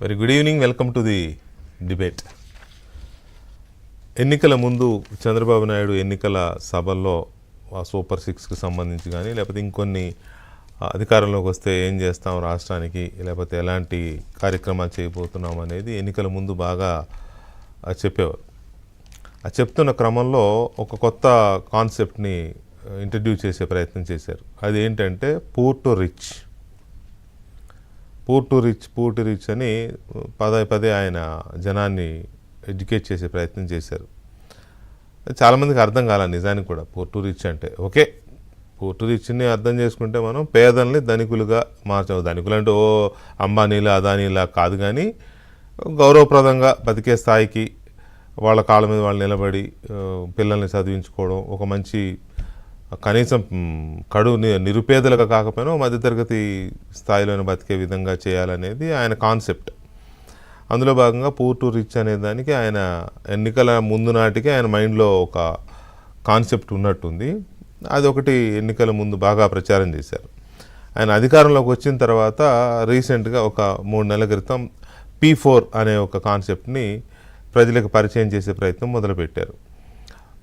Very good evening welcome to the debate ఎన్నికల ముందు చంద్రబాబు నాయుడు ఎన్నికల సభల్లో సూపర్ సిక్స్కి సంబంధించి కానీ లేకపోతే ఇంకొన్ని అధికారంలోకి వస్తే ఏం చేస్తాం రాష్ట్రానికి లేకపోతే ఎలాంటి కార్యక్రమాలు చేయబోతున్నాం అనేది ఎన్నికల ముందు బాగా చెప్పేవారు. ఆ చెప్తున్న క్రమంలో ఒక కొత్త కాన్సెప్ట్ని ఇంట్రడ్యూస్ చేసే ప్రయత్నం చేశారు. అది ఏంటంటే poor to rich poor to rich poor to rich అని పదే పదే ఆయన జనాన్ని ఎడ్యుకేట్ చేసే ప్రయత్నం చేశారు. చాలామందికి అర్థం కాల నిజానికి కూడా పూర్ టు రిచ్ అంటే. ఓకే పూర్ టు రిచ్ని అర్థం చేసుకుంటే మనం పేదల్ని ధనికులుగా మార్చాము ధనికులు అంటే ఓ అంబానీలా అదానీలా కాదు కానీ గౌరవప్రదంగా బతికే స్థాయికి వాళ్ళ కాళ్ళ మీద వాళ్ళు నిలబడి పిల్లల్ని చదివించుకోవడం ఒక మంచి కనీసం కడు ని- కాకపోయినా మధ్యతరగతి స్థాయిలోనే బతికే విధంగా చేయాలనేది ఆయన కాన్సెప్ట్. అందులో భాగంగా పూర్ టు రిచ్ అనే దానికి ఆయన ఎన్నికల ముందు నాటికి ఆయన మైండ్లో ఒక కాన్సెప్ట్ ఉన్నట్టుంది. అది ఒకటి ఎన్నికల ముందు బాగా ప్రచారం చేశారు. ఆయన అధికారంలోకి వచ్చిన తర్వాత రీసెంట్గా ఒక మూడు నెలల క్రితం పీ ఫోర్ అనే ఒక కాన్సెప్ట్ని ప్రజలకు పరిచయం చేసే ప్రయత్నం మొదలుపెట్టారు.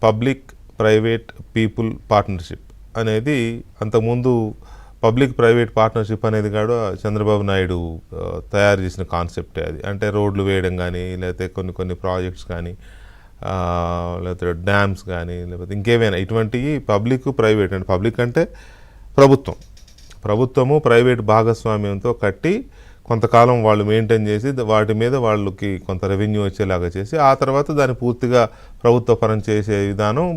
పబ్లిక్ ప్రైవేట్ పీపుల్ పార్ట్నర్షిప్ అనేది అంతకుముందు పబ్లిక్ ప్రైవేట్ పార్ట్నర్షిప్ అనేది కూడా చంద్రబాబు నాయుడు తయారు చేసిన కాన్సెప్టే అది. అంటే రోడ్లు వేయడం కానీ లేకపోతే కొన్ని కొన్ని ప్రాజెక్ట్స్ కానీ లేకపోతే డ్యామ్స్ కానీ లేకపోతే ఇంకేమైనా ఇటువంటివి పబ్లిక్ ప్రైవేట్ అంటే పబ్లిక్ అంటే ప్రభుత్వం. ప్రభుత్వము ప్రైవేట్ భాగస్వామ్యంతో కట్టి కొంతకాలం వాళ్ళు మెయింటైన్ చేసి వాటి మీద వాళ్ళకి కొంత రెవెన్యూ వచ్చేలాగా చేసి ఆ తర్వాత దాన్ని పూర్తిగా ప్రభుత్వ పరం చేసే విధానం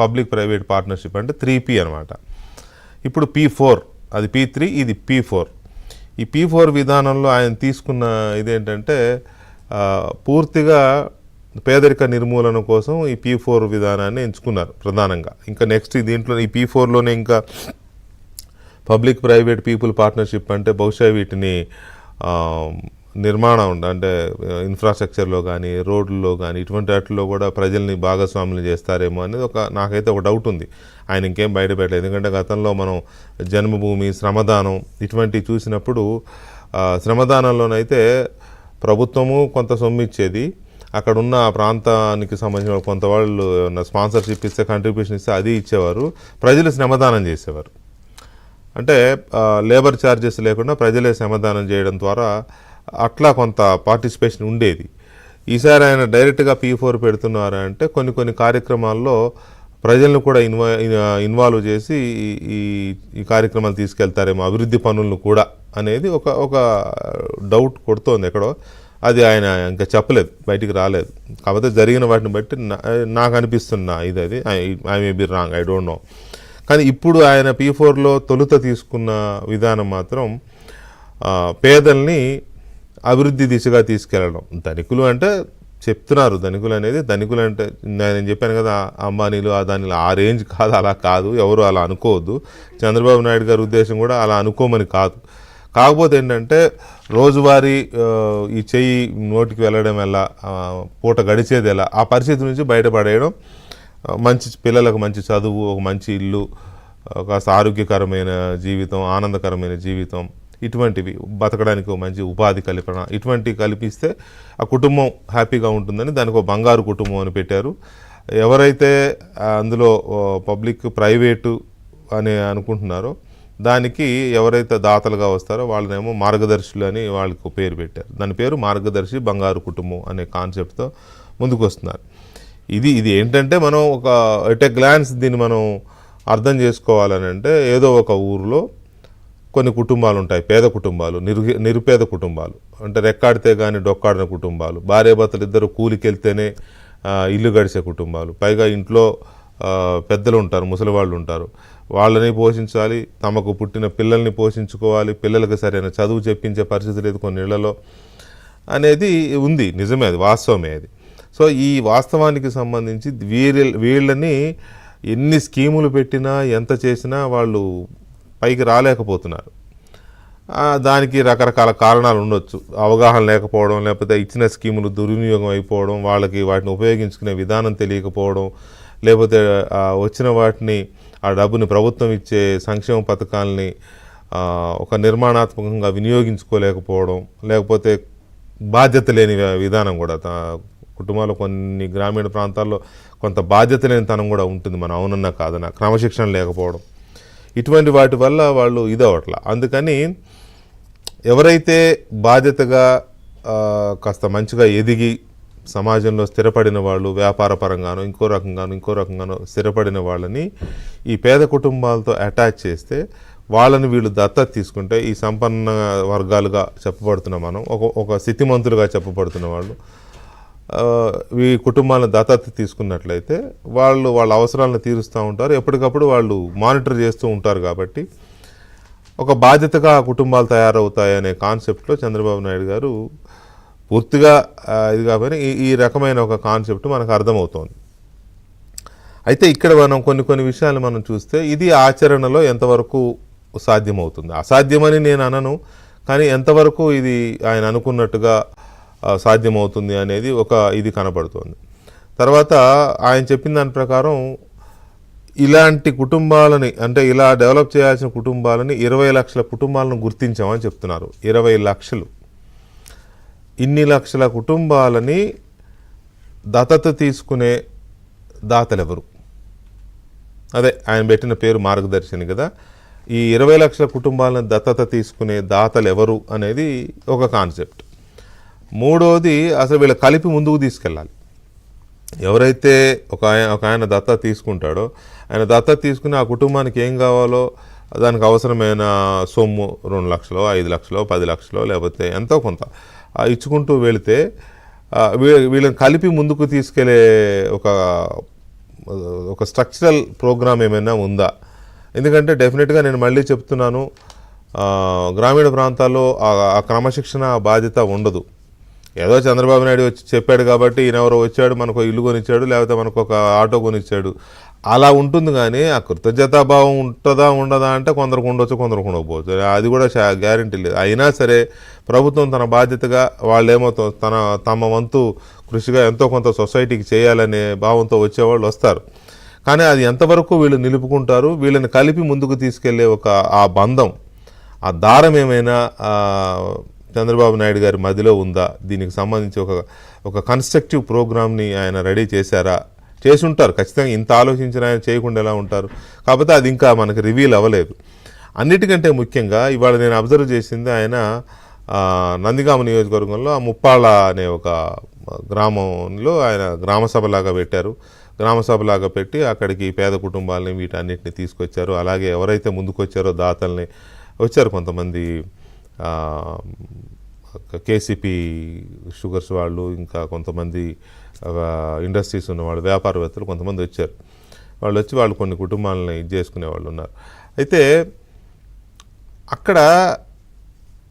పబ్లిక్ ప్రైవేట్ పార్ట్నర్షిప్ అంటే త్రీ పీ అనమాట ఇప్పుడు పీ ఫోర్ అది పీ త్రీ ఇది పీ ఫోర్. ఈ పీ ఫోర్ విధానంలో ఆయన తీసుకున్న ఇదేంటంటే పూర్తిగా పేదరిక నిర్మూలన కోసం ఈ పీ ఫోర్ విధానాన్ని ఎంచుకున్నారు ప్రధానంగా. ఇంకా నెక్స్ట్ దీంట్లో ఈ పీ ఫోర్లోనే ఇంకా పబ్లిక్ ప్రైవేట్ పీపుల్ పార్ట్నర్షిప్ అంటే బహుశా వీటిని నిర్మాణం ఉండ- అంటే ఇన్ఫ్రాస్ట్రక్చర్లో కానీ రోడ్లలో కానీ ఇటువంటి వాటిలో కూడా ప్రజల్ని భాగస్వాములు చేస్తారేమో అనేది ఒక నాకైతే ఒక డౌట్ ఉంది. ఆయన ఇంకేం బయటపెట్టలేదు. ఎందుకంటే గతంలో మనం జన్మభూమి శ్రమదానం ఇటువంటివి చూసినప్పుడు శ్రమదానంలోనైతే ప్రభుత్వము కొంత సొమ్ము ఇచ్చేది అక్కడ ఉన్న ఆ ప్రాంతానికి సంబంధించిన కొంత వాళ్ళు స్పాన్సర్షిప్ ఇస్తే కంట్రిబ్యూషన్ ఇస్తే అది ఇచ్చేవారు. ప్రజలు శ్రమదానం చేసేవారు. అంటే లేబర్ ఛార్జెస్ లేకుండా ప్రజలే శ్రమదానం చేయడం ద్వారా అట్లా కొంత పార్టిసిపేషన్ ఉండేది. ఈసారి ఆయన డైరెక్ట్గా పీ ఫోర్ పెడుతున్నారు అంటే కొన్ని కొన్ని కార్యక్రమాల్లో ప్రజలను కూడా ఇన్వా ఇన్వాల్వ్ చేసి ఈ- ఈ కార్యక్రమాలు తీసుకెళ్తారేమో అభివృద్ధి పనులను కూడా అనేది ఒక ఒక డౌట్ కొడుతోంది ఎక్కడో. అది ఆయన ఇంకా చెప్పలేదు బయటికి రాలేదు. కాకపోతే జరిగిన వాటిని బట్టి నాకు అనిపిస్తున్న ఇది అది. I may be wrong I don't know కానీ ఇప్పుడు ఆయన పీ ఫోర్లో తొలుత తీసుకున్న విధానం మాత్రం పేదల్ని అభివృద్ధి దిశగా తీసుకెళ్ళడం. ధనికులు అంటే చెప్తున్నారు. ధనికులు అనేది ధనికులు అంటే నేను చెప్పాను కదా అంబానీలు అదానీలు ఆ రేంజ్ కాదు అలా కాదు ఎవరు అలా అనుకోవద్దు. చంద్రబాబు నాయుడు గారి ఉద్దేశం కూడా అలా అనుకోమని కాదు. కాకపోతే ఏంటంటే రోజువారీ ఈ చెయ్యి నోటికి వెళ్ళడం ఎలా పూట గడిచేది ఎలా ఆ పరిస్థితి నుంచి బయటపడేయడం మంచి పిల్లలకు మంచి చదువు ఒక మంచి ఇల్లు ఒక కాస్త ఆరోగ్యకరమైన జీవితం ఆనందకరమైన జీవితం ఇటువంటివి బతకడానికి ఒక మంచి ఉపాధి కల్పన ఇటువంటివి కల్పిస్తే ఆ కుటుంబం హ్యాపీగా ఉంటుందని దానికి ఒక బంగారు కుటుంబం అని పెట్టారు. ఎవరైతే అందులో పబ్లిక్ ప్రైవేటు అని అనుకుంటున్నారో దానికి ఎవరైతే దాతలుగా వస్తారో వాళ్ళనేమో మార్గదర్శులు అని వాళ్ళకు పేరు పెట్టారు. దాని పేరు మార్గదర్శి బంగారు కుటుంబం అనే కాన్సెప్ట్తో ముందుకు వస్తున్నారు ఇది ఇది ఏంటంటే మనం ఒక ఎట్ ఎ గ్లాన్స్ దీన్ని మనం అర్థం చేసుకోవాలని అంటే ఏదో ఒక ఊరిలో కొన్ని కుటుంబాలు ఉంటాయి పేద కుటుంబాలు నిరు నిరుపేద కుటుంబాలు. అంటే రెక్కాడితే కానీ డొక్కాడిన కుటుంబాలు. భార్యాభర్తలు ఇద్దరు కూలికెళ్తేనే ఇల్లు గడిచే కుటుంబాలు. పైగా ఇంట్లో పెద్దలు ఉంటారు ముసలి వాళ్ళు ఉంటారు. వాళ్ళని పోషించాలి తమకు పుట్టిన పిల్లల్ని పోషించుకోవాలి పిల్లలకు సరైన చదువు చెప్పించే పరిస్థితి లేదు కొన్ని ఇళ్ళలో అనేది ఉంది. నిజమే అది వాస్తవమే అది. సో ఈ వాస్తవానికి సంబంధించి వీరి వీళ్ళని ఎన్ని స్కీములు పెట్టినా ఎంత చేసినా వాళ్ళు పైకి రాలేకపోతున్నారు. దానికి రకరకాల కారణాలు ఉండొచ్చు. అవగాహన లేకపోవడం లేకపోతే ఇచ్చిన స్కీములు దుర్వినియోగం అయిపోవడం వాళ్ళకి వాటిని ఉపయోగించుకునే విధానం తెలియకపోవడం లేకపోతే వచ్చిన వాటిని ఆ డబ్బుని ప్రభుత్వం ఇచ్చే సంక్షేమ పథకాలని ఒక నిర్మాణాత్మకంగా వినియోగించుకోలేకపోవడం లేకపోతే బాధ్యత లేని విధానం కూడా తా- కుటుంబాల్లో కొన్ని గ్రామీణ ప్రాంతాల్లో కొంత బాధ్యత లేని తనం కూడా ఉంటుంది మనం అవునన్నా కాదన్నా. క్రమశిక్షణ లేకపోవడం. ఇటువంటి వాటి వల్ల వాళ్ళు ఇదవట్ల అందుకని ఎవరైతే బాధ్యతగా కాస్త మంచిగా ఎదిగి సమాజంలో స్థిరపడిన వాళ్ళు వ్యాపార పరంగానో ఇంకో రకంగానో ఇంకో రకంగానో స్థిరపడిన వాళ్ళని ఈ పేద కుటుంబాలతో అటాచ్ చేస్తే వాళ్ళని వీళ్ళు దత్తత తీసుకుంటే ఈ సంపన్న వర్గాలుగా చెప్పబడుతున్న మనం ఒక ఒక స్థితిమంతులుగా చెప్పబడుతున్న వాళ్ళు ఈ కుటుంబాలను దత్తత తీసుకున్నట్లయితే వాళ్ళు వాళ్ళ అవసరాలను తీరుస్తూ ఉంటారు. ఎప్పటికప్పుడు వాళ్ళు మానిటర్ చేస్తూ ఉంటారు కాబట్టి ఒక బాధ్యతగా కుటుంబాలు తయారవుతాయి అనే కాన్సెప్ట్లో చంద్రబాబు నాయుడు గారు పూర్తిగా ఇది కాబట్టి ఈ ఈ రకమైన ఒక కాన్సెప్ట్ మనకు అర్థమవుతోంది. అయితే ఇక్కడ మనం కొన్ని కొన్ని విషయాలు మనం చూస్తే ఇది ఆచరణలో ఎంతవరకు సాధ్యమవుతుంది. అసాధ్యమని నేను అనను కానీ ఎంతవరకు ఇది ఆయన అనుకున్నట్టుగా సాధ్యమవుతుంది అనేది ఒక ఇది కనబడుతోంది తర్వాత ఆయన చెప్పిన దాని ప్రకారం ఇలాంటి కుటుంబాలని అంటే ఇలా డెవలప్ చేయాల్సిన కుటుంబాలని ఇరవై లక్షల కుటుంబాలను గుర్తించామని చెప్తున్నారు. ఇరవై లక్షలు. ఇన్ని లక్షల కుటుంబాలని దత్తత తీసుకునే దాతలెవరు? అదే ఆయన పెట్టిన పేరు మార్గదర్శిని కదా. ఈ ఇరవై లక్షల కుటుంబాలను దత్తత తీసుకునే దాతలు ఎవరు అనేది ఒక కాన్సెప్ట్. మూడోది అసలు వీళ్ళ కలిపి ముందుకు తీసుకెళ్ళాలి. ఎవరైతే ఒక ఆయన ఒక ఆయన దత్త తీసుకుంటాడో ఆయన దత్త తీసుకుని ఆ కుటుంబానికి ఏం కావాలో దానికి అవసరమైన సొమ్ము రెండు లక్షలు ఐదు లక్షలు పది లక్షలు లేకపోతే ఎంతో కొంత ఇచ్చుకుంటూ వెళితే వీళ్ళని కలిపి ముందుకు తీసుకెళ్ళే ఒక ఒక స్ట్రక్చరల్ ప్రోగ్రామ్ ఏమైనా ఉందా? ఎందుకంటే డెఫినెట్గా నేను మళ్ళీ చెప్తున్నాను గ్రామీణ ప్రాంతాల్లో ఆ- క్రమశిక్షణ బాధ్యత ఉండదు. ఏదో చంద్రబాబు నాయుడు వచ్చి చెప్పాడు కాబట్టి ఈయన ఎవరో వచ్చాడు మనకు ఇల్లు కొనిచ్చాడు లేకపోతే మనకు ఒక ఆటో కొనిచ్చాడు. అలా ఉంటుంది కానీ ఆ కృతజ్ఞతాభావం ఉంటుందా ఉండదా అంటే కొందరికి ఉండొచ్చు కొందరికి ఉండకపోవచ్చు. అది కూడా గ్యారంటీ లేదు. అయినా సరే ప్రభుత్వం తన బాధ్యతగా వాళ్ళేమో త- తన తమ వంతు కృషిగా ఎంతో కొంత సొసైటీకి చేయాలనే భావంతో వచ్చేవాళ్ళు వస్తారు. కానీ అది ఎంతవరకు వీళ్ళు నిలుపుకుంటారు వీళ్ళని కలిపి ముందుకు తీసుకెళ్ళే ఒక ఆ బంధం ఆ దారం ఏమైనా చంద్రబాబు నాయుడు గారి మదిలో ఉందా? దీనికి సంబంధించి ఒక ఒక కన్స్ట్రక్టివ్ ప్రోగ్రామ్ని ఆయన రెడీ చేశారా? చేసి ఉంటారు ఖచ్చితంగా ఇంత ఆలోచించిన ఆయన చేయకుండా ఎలా ఉంటారు? కాకపోతే అది ఇంకా మనకి రివీల్ అవ్వలేదు. అన్నిటికంటే ముఖ్యంగా ఇవాళ నేను అబ్జర్వ్ చేసింది ఆయన నందిగామ నియోజకవర్గంలో ముప్పాళ అనే ఒక గ్రామంలో ఆయన గ్రామ సభలాగా పెట్టారు. గ్రామ సభలాగా పెట్టి అక్కడికి పేద కుటుంబాలని వీటన్నిటిని తీసుకొచ్చారు. అలాగే ఎవరైతే ముందుకొచ్చారో దాతల్ని వచ్చారు కొంతమంది కేసీపీ షుగర్స్ వాళ్ళు ఇంకా కొంతమంది ఇండస్ట్రీస్ ఉన్నవాళ్ళు వ్యాపారవేత్తలు కొంతమంది వచ్చారు. వాళ్ళు వచ్చి వాళ్ళు కొన్ని కుటుంబాలని ఇది చేసుకునే వాళ్ళు ఉన్నారు. అయితే అక్కడ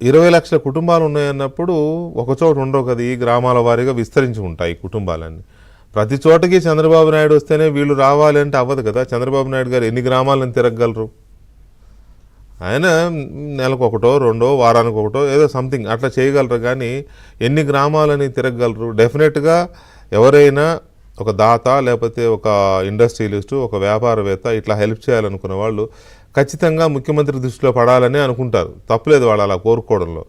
ఇరవై లక్షల కుటుంబాలు ఉన్నాయన్నప్పుడు ఒక చోట ఉండవు కదా ఈ గ్రామాల వారీగా విస్తరించి ఉంటాయి కుటుంబాలన్నీ. ప్రతి చోటకి చంద్రబాబు నాయుడు వస్తేనే వీళ్ళు రావాలి అంటే అవ్వదు కదా. చంద్రబాబు నాయుడు గారు ఎన్ని గ్రామాలను తిరగగలరు? ఆయన నెలకు ఒకటో రెండో వారానికి ఒకటో ఏదో సంథింగ్ అట్లా చేయగలరు. కానీ ఎన్ని గ్రామాలని తిరగగలరు? డెఫినెట్గా ఎవరైనా ఒక దాత లేకపోతే ఒక ఇండస్ట్రియలిస్టు ఒక వ్యాపారవేత్త ఇట్లా హెల్ప్ చేయాలనుకున్న వాళ్ళు ఖచ్చితంగా ముఖ్యమంత్రి దృష్టిలో పడాలని అనుకుంటారు. తప్పులేదు వాళ్ళు అలా కోరుకోవడంలో.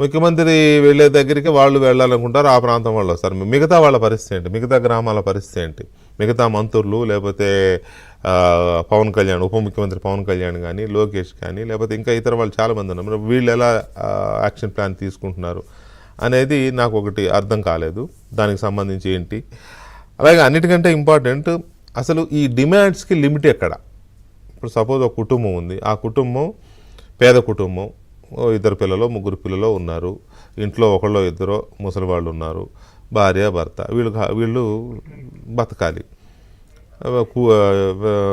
ముఖ్యమంత్రి వెళ్ళే దగ్గరికి వాళ్ళు వెళ్ళాలనుకుంటారు. ఆ ప్రాంతం వాళ్ళు వస్తారు. మిగతా వాళ్ళ పరిస్థితి ఏంటి? మిగతా గ్రామాల పరిస్థితి ఏంటి? మిగతా మంత్రులు లేకపోతే పవన్ కళ్యాణ్ ఉప ముఖ్యమంత్రి పవన్ కళ్యాణ్ కానీ లోకేష్ కానీ లేకపోతే ఇంకా ఇతర వాళ్ళు చాలామంది ఉన్నారు. వీళ్ళు ఎలా యాక్షన్ ప్లాన్ తీసుకుంటున్నారు అనేది నాకు ఒకటి అర్థం కాలేదు. దానికి సంబంధించి ఏంటి? అలాగే అన్నిటికంటే ఇంపార్టెంట్ అసలు ఈ డిమాండ్స్కి లిమిట్ ఎక్కడ? ఇప్పుడు సపోజ్ ఒక కుటుంబం ఉంది. ఆ కుటుంబం పేద కుటుంబం. ఇద్దరు పిల్లలు ముగ్గురు పిల్లలు ఉన్నారు. ఇంట్లో ఒకళ్ళో ఇద్దరు ముసలి వాళ్ళు ఉన్నారు. భార్య భర్త. వీళ్ళు వీళ్ళు బతకాలి. కూ-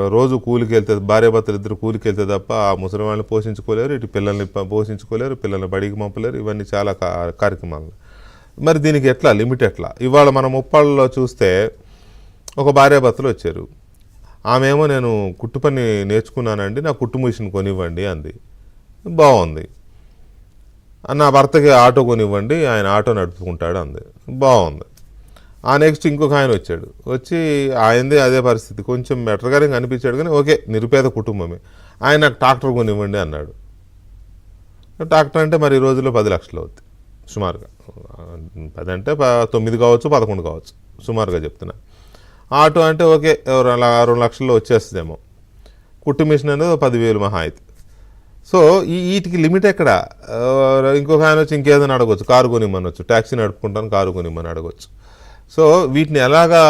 రోజు కూలికి వెళ్తే భార్య భర్తలు ఇద్దరు కూలికి వెళ్తే తప్ప ఆ ముసలి వాళ్ళని పోషించుకోలేరు ఇటు పిల్లల్ని పోషించుకోలేరు పిల్లల్ని బడికి పంపలేరు. ఇవన్నీ చాలా కార్యక్రమాలు. మరి దీనికి ఎట్లా? లిమిట్ ఎట్లా? ఇవాళ మనం ముప్పాళ్ళలో చూస్తే ఒక భార్య భర్తలు వచ్చారు. ఆమె ఏమో నేను కుట్టు పని నేర్చుకున్నానండి నా కుట్టు మిషన్ కొనివ్వండి అంది. బాగుంది నా భర్తకి ఆటో కొనివ్వండి ఆయన ఆటో నడుపుకుంటాడు అంది. బాగుంది. ఆ నెక్స్ట్ ఇంకొక ఆయన వచ్చాడు. వచ్చి ఆయనదే అదే పరిస్థితి. కొంచెం బెటర్గానే కనిపించాడు కానీ ఓకే నిరుపేద కుటుంబమే. ఆయన నాకు ట్రాక్టర్ కొనివ్వండి అన్నాడు. ట్రాక్టర్ అంటే మరి ఈ రోజుల్లో పది లక్షలు అవుద్ది. సుమారుగా. పది అంటే ప- తొమ్మిది కావచ్చు పదకొండు కావచ్చు. సుమారుగా చెప్తున్నా. ఆటో అంటే ఓకే రెండు లక్షల్లో వచ్చేస్తుందేమో. కుట్టు మిషన్ అనేది పదివేలు మహా అయితే. సో ఈ వీటికి లిమిట్ ఎక్కడ? ఇంకొక ఆయన వచ్చి ఇంకేదైనా అడగవచ్చు కారు కొనిమ్మనొచ్చు ట్యాక్సీ నడుపుకుంటాను కారు కొనిమ్మని అడగవచ్చు సో వీటిని ఎలాగా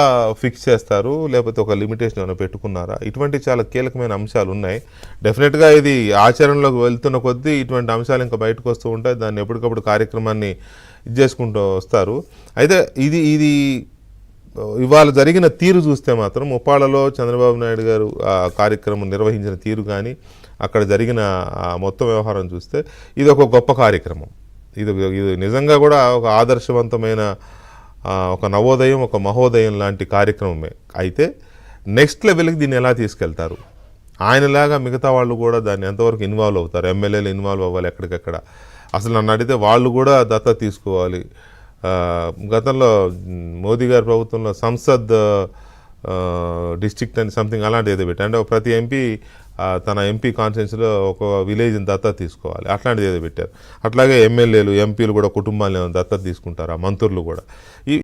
ఫిక్స్ చేస్తారు? లేకపోతే ఒక లిమిటేషన్ ఏమైనా పెట్టుకున్నారా? ఇటువంటి చాలా కీలకమైన అంశాలు ఉన్నాయి. డెఫినెట్గా ఇది ఆచరణలోకి వెళ్తున్న కొద్దీ ఇటువంటి అంశాలు ఇంకా బయటకు వస్తూ ఉంటాయి. దాన్ని ఎప్పటికప్పుడు కార్యక్రమాన్ని ఇది చేసుకుంటూ వస్తారు. అయితే ఇది ఇది ఇవాళ జరిగిన తీరు చూస్తే మాత్రం ఉప్పాళ్ళలో చంద్రబాబు నాయుడు గారు ఆ కార్యక్రమం నిర్వహించిన తీరు కానీ అక్కడ జరిగిన మొత్తం వ్యవహారం చూస్తే ఇది ఒక గొప్ప కార్యక్రమం. ఇది ఇది నిజంగా కూడా ఒక ఆదర్శవంతమైన ఒక నవోదయం ఒక మహోదయం లాంటి కార్యక్రమమే. అయితే నెక్స్ట్ లెవెల్కి దీన్ని ఎలా తీసుకెళ్తారు? ఆయనలాగా మిగతా వాళ్ళు కూడా దాన్ని ఎంతవరకు ఇన్వాల్వ్ అవుతారు? ఎమ్మెల్యేలు ఇన్వాల్వ్ అవ్వాలి ఎక్కడికక్కడ? అసలు నన్ను అడిగితే వాళ్ళు కూడా దత్తత తీసుకోవాలి. గతంలో మోదీ గారి ప్రభుత్వంలో సంసద్ డిస్ట్రిక్ట్ అని సంథింగ్ అలాంటిది ఏదో పెట్టి అంటే ప్రతి ఎంపీ తన ఎంపీ కాన్స్టిట్యున్సీలో ఒక విలేజ్ని దత్తత తీసుకోవాలి. అట్లాంటిది ఏదో పెట్టారు. అట్లాగే ఎమ్మెల్యేలు ఎంపీలు కూడా కుటుంబాలను దత్తత తీసుకుంటారు ఆ మంత్రులు కూడా. ఈ